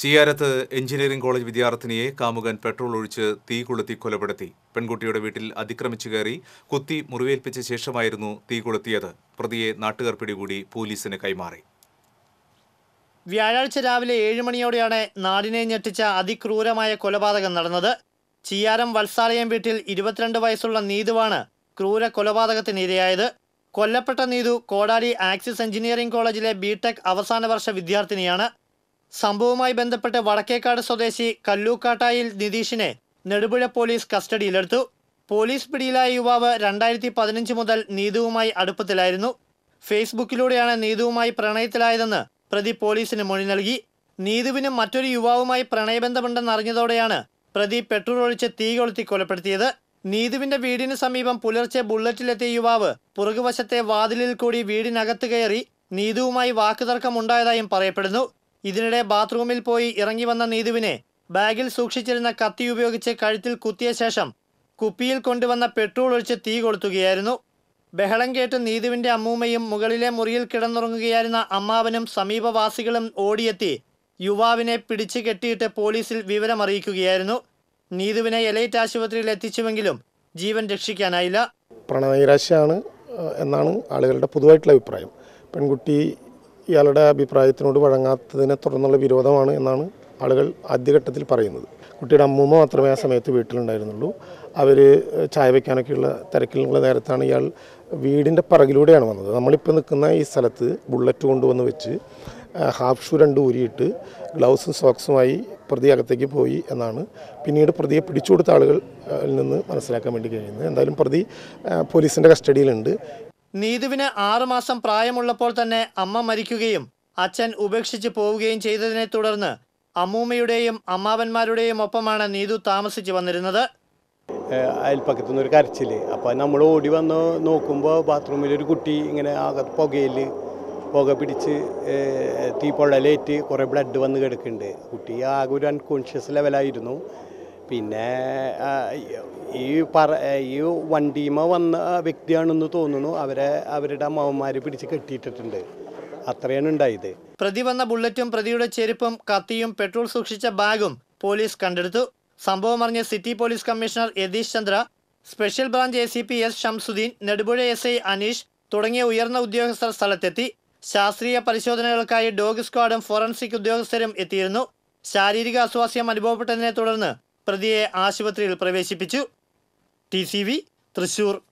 ചിയാരത്ത് engineering college വിദ്യാർത്ഥിനിയെ കാമുകൻ petrol ഒഴിച്ച് തീ കൊളുത്തി കൊലപ്പെടുത്തി. പെൺകുട്ടിയുടെ വീട്ടിൽ അതിക്രമിച്ചു കയറി കുത്തി മുറിവേൽപ്പിച്ച ശേഷമായിരുന്നു തീ കൊളുത്തിയത്. പ്രതിയെ നാട്ടുകാർ പിടികൂടി പോലീസിന് കൈമാറി. വ്യാഴാഴ്ച രാവിലെ ഏഴ് മണിയോടെയാണ് നാടിനെ ഞെട്ടിച്ച അതിക്രൂരമായ കൊലപാതകം നടന്നത്. ചിയാരം വത്സാലയം വീട്ടിൽ ഇരുപത്തിരണ്ട് വയസ്സുള്ള നീതുവാണ് ക്രൂര കൊലപാതകത്തിന് ഇരയായത് കൊല്ലപ്പെട്ട നീതു കോടാലി ആക്സിസ് എഞ്ചിനീയറിംഗ് കോളേജിലെ ബിടെക് അവസാന വർഷ വിദ്യാർത്ഥിനിയാണ്. സംഭവവുമായി ബന്ധപ്പെട്ട് വടക്കേക്കാട് സ്വദേശി കല്ലൂക്കാട്ടായിൽ നിതീഷിനെ നെടുപുഴ പോലീസ് കസ്റ്റഡിയിലെടുത്തു. പോലീസ് പിടിയിലായ യുവാവ് രണ്ടായിരത്തി പതിനഞ്ച് മുതൽ നീതുവുമായി അടുപ്പത്തിലായിരുന്നു. ഫേസ്ബുക്കിലൂടെയാണ് നീതുവുമായി പ്രണയത്തിലായതെന്ന് പ്രതി പോലീസിന് മൊഴി നൽകി. നീതുവിന് മറ്റൊരു യുവാവുമായി പ്രണയബന്ധമുണ്ടെന്ന് അറിഞ്ഞതോടെയാണ് പ്രതി പെട്രോൾ ഒഴിച്ച് തീ കൊളുത്തി കൊലപ്പെടുത്തിയത്. നീതുവിന്റെ വീടിന് സമീപം പുലർച്ചെ ബുള്ളറ്റിലെത്തിയ യുവാവ് പുറകുവശത്തെ വാതിലിൽ കൂടി വീടിനകത്ത് കയറി നീതുവുമായി വാക്കുതർക്കമുണ്ടായതായും പറയപ്പെടുന്നു. ഇതിനിടെ ബാത്റൂമിൽ പോയി ഇറങ്ങി വന്ന നീതുവിനെ ബാഗിൽ സൂക്ഷിച്ചിരുന്ന കത്തി ഉപയോഗിച്ച് കഴുത്തിൽ കുത്തിയ ശേഷം കുപ്പിയിൽ കൊണ്ടുവന്ന പെട്രോൾ ഒഴിച്ച് തീ കൊളുത്തുകയായിരുന്നു. ബഹളം കേട്ട് നീതുവിന്റെ അമ്മൂമ്മയും മുകളിലെ മുറിയിൽ കിടന്നുറങ്ങുകയായിരുന്ന അമ്മാവനും സമീപവാസികളും ഓടിയെത്തി യുവാവിനെ പിടിച്ചു കെട്ടിയിട്ട് പോലീസിൽ വിവരമറിയിക്കുകയായിരുന്നു. നീതുവിനെ എലൈറ്റ് ആശുപത്രിയിൽ എത്തിച്ചുവെങ്കിലും ജീവൻ രക്ഷിക്കാനായില്ല. പ്രണനൈരാശ്യമാണ് ഏഹ്, എന്നാണ് ആളുകളുടെ പൊതുവായിട്ടുള്ള അഭിപ്രായം. പെൺകുട്ടി ഇയാളുടെ അഭിപ്രായത്തിനോട് വഴങ്ങാത്തതിനെ തുടർന്നുള്ള വിരോധമാണ് എന്നാണ് ആളുകൾ ആദ്യഘട്ടത്തിൽ പറയുന്നത്. കുട്ടിയുടെ അമ്മൂമ്മ മാത്രമേ ആ സമയത്ത് വീട്ടിലുണ്ടായിരുന്നുള്ളൂ. അവർ ചായ വയ്ക്കാനൊക്കെയുള്ള തിരക്കിലുള്ള നേരത്താണ് ഇയാൾ വീടിന്റെ പിറകിലൂടെയാണ് വന്നത്. നമ്മളിപ്പോൾ നിൽക്കുന്ന ഈ സ്ഥലത്ത് ബുള്ളറ്റ് കൊണ്ടുവന്ന് വെച്ച് ഹാഫ് ഷൂ രണ്ട് ഊരിയിട്ട് ഗ്ലൗസും സോക്സുമായി പ്രതി അകത്തേക്ക് പോയി എന്നാണ് പിന്നീട് പ്രതിയെ പിടിച്ചു കൊടുത്ത ആളുകൾ നിന്ന് മനസ്സിലാക്കാൻ വേണ്ടി കഴിയുന്നത്. എന്തായാലും പ്രതി പോലീസിന്റെ കസ്റ്റഡിയിലുണ്ട്. നീതുവിന് ആറുമാസം പ്രായമുള്ളപ്പോൾ തന്നെ അമ്മ മരിക്കുകയും അച്ഛൻ ഉപേക്ഷിച്ച് പോവുകയും ചെയ്തതിനെ തുടർന്ന് അമ്മൂമ്മയുടെയും അമ്മാവന്മാരുടെയും ഒപ്പമാണ് നീതു താമസിച്ചു വന്നിരുന്നത്. അയൽപ്പക്കത്തു നിന്നൊരു കരച്ചിൽ അപ്പോൾ നമ്മൾ ഓടി വന്ന് നോക്കുമ്പോൾ ബാത്റൂമിൽ ഒരു കുട്ടി ഇങ്ങനെ ആകെ പുകയിൽ പുക പിടിച്ച് തീപ്പൊള്ളലേറ്റ് കുറേ ബ്ലഡ് വന്ന് കിടക്കുന്നുണ്ട്. കുട്ടി ആകെ ഒരു അൺകോൺഷ്യസ് ലെവലായിരുന്നു പിന്നെ ഈ പറ ഈ വണ്ടിമ വന്ന വ്യക്തിയാണെന്ന് തോന്നുന്നു. അവരെ അവരുടെ അമ്മമാര് പിടിച്ച് കെട്ടിയിട്ടിട്ടുണ്ട്. അത്രയാണ് ഉണ്ടായത്. പ്രതി വന്ന ബുള്ളറ്റും പ്രതിയുടെ ചെരുപ്പും കത്തിയും പെട്രോൾ സൂക്ഷിച്ച ബാഗും പോലീസ് കണ്ടെടുത്തു. സംഭവം അറിഞ്ഞ city police commissioner Yatheesh Chandra special branch A C P S Shamsuddin Nedupuzha S I Aneesh തുടങ്ങിയ ഉയർന്ന ഉദ്യോഗസ്ഥർ സ്ഥലത്തെത്തി. ശാസ്ത്രീയ പരിശോധനകൾക്കായി ഡോഗ് സ്ക്വാഡും ഫോറൻസിക് ഉദ്യോഗസ്ഥരും എത്തിയിരുന്നു. ശാരീരിക അസ്വാസ്യം അനുഭവപ്പെട്ടതിനെ തുടർന്ന് പ്രതിയെ ആശുപത്രിയിൽ പ്രവേശിപ്പിച്ചു. ടി തൃശൂർ